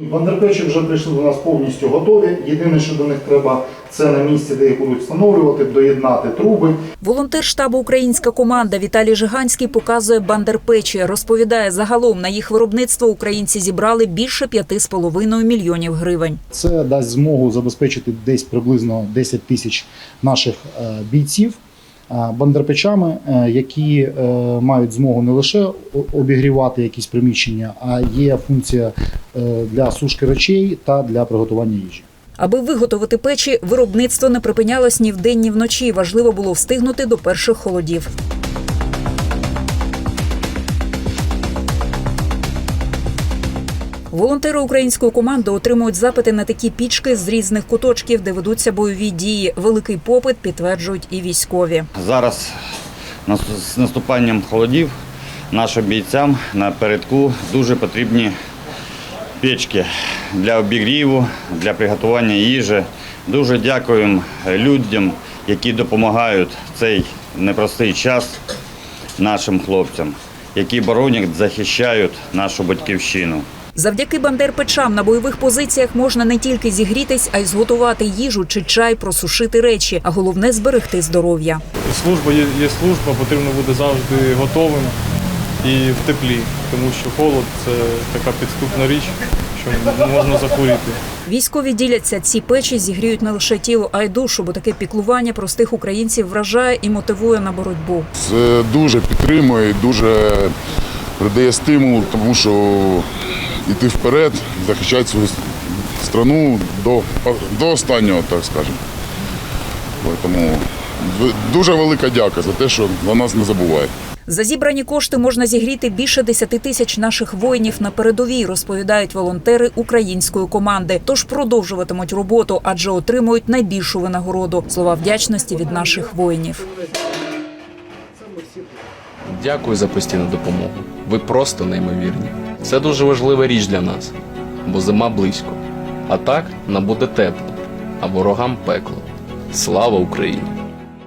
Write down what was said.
Бандерпечі вже прийшли до нас повністю готові. Єдине, що до них треба, це на місці, де їх будуть встановлювати, доєднати труби. Волонтер штабу Українська команда Віталій Жиганський показує бандерпечі. Розповідає, загалом на їх виробництво українці зібрали більше 5,5 мільйонів гривень. Це дасть змогу забезпечити десь приблизно 10 тисяч наших е, бійців бандерпечами, е, які е, мають змогу не лише обігрівати якісь приміщення, а є функція е, для сушки речей та для приготування їжі. Аби виготовити печі, виробництво не припинялось ні вдень, ні вночі. Важливо було встигнути до перших холодів. Волонтери української команди отримують запити на такі пічки з різних куточків, де ведуться бойові дії. Великий попит підтверджують і військові. Зараз з наступанням холодів нашим бійцям на передку дуже потрібні печки для обігріву, для приготування їжі. Дуже дякуємо людям, які допомагають цей непростий час нашим хлопцям, які боронять, захищають нашу батьківщину. Завдяки бандерпечам на бойових позиціях можна не тільки зігрітись, а й зготувати їжу чи чай, просушити речі, а головне зберегти здоров'я. Служба є, є служба, потрібно бути завжди готовим і в теплі, тому що холод це така підступна річ, що можна захворіти. Військові діляться, ці печі зігріють не лише тіло, а й душу, бо таке піклування простих українців вражає і мотивує на боротьбу. Це дуже підтримує, дуже придає стимул, тому що йти вперед, захищати свою страну до, до останнього, так скажемо. Тому дуже велика дяка за те, що за нас не забувають. За зібрані кошти можна зігріти більше 10 тисяч наших воїнів на передовій, розповідають волонтери української команди. Тож продовжуватимуть роботу, адже отримують найбільшу винагороду. Слова вдячності від наших воїнів. Дякую за постійну допомогу. Ви просто неймовірні. Це дуже важлива річ для нас, бо зима близько. А так нам буде тепло, а ворогам пекло. Слава Україні!